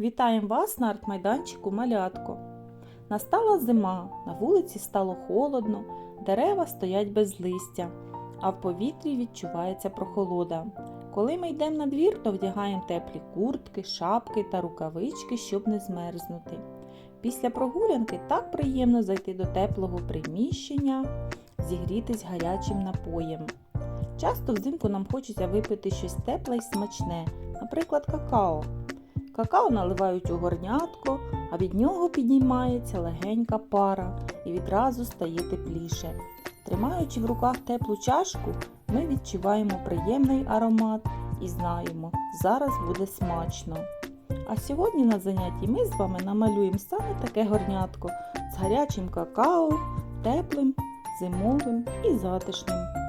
Вітаємо вас на артмайданчику Малятко. Настала зима, на вулиці стало холодно, дерева стоять без листя, а в повітрі відчувається прохолода. Коли ми йдемо на двір, то вдягаємо теплі куртки, шапки та рукавички, щоб не змерзнути. Після прогулянки так приємно зайти до теплого приміщення, зігрітись гарячим напоєм. Часто взимку нам хочеться випити щось тепле й смачне, наприклад, какао. Какао наливають у горнятко, а від нього піднімається легенька пара і відразу стає тепліше. Тримаючи в руках теплу чашку, ми відчуваємо приємний аромат і знаємо, зараз буде смачно. А сьогодні на занятті ми з вами намалюємо саме таке горнятко з гарячим какао, теплим, зимовим і затишним.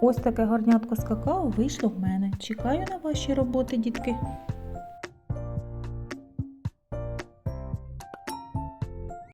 Ось таке горнятко з какао вийшло в мене. Чекаю на ваші роботи, дітки.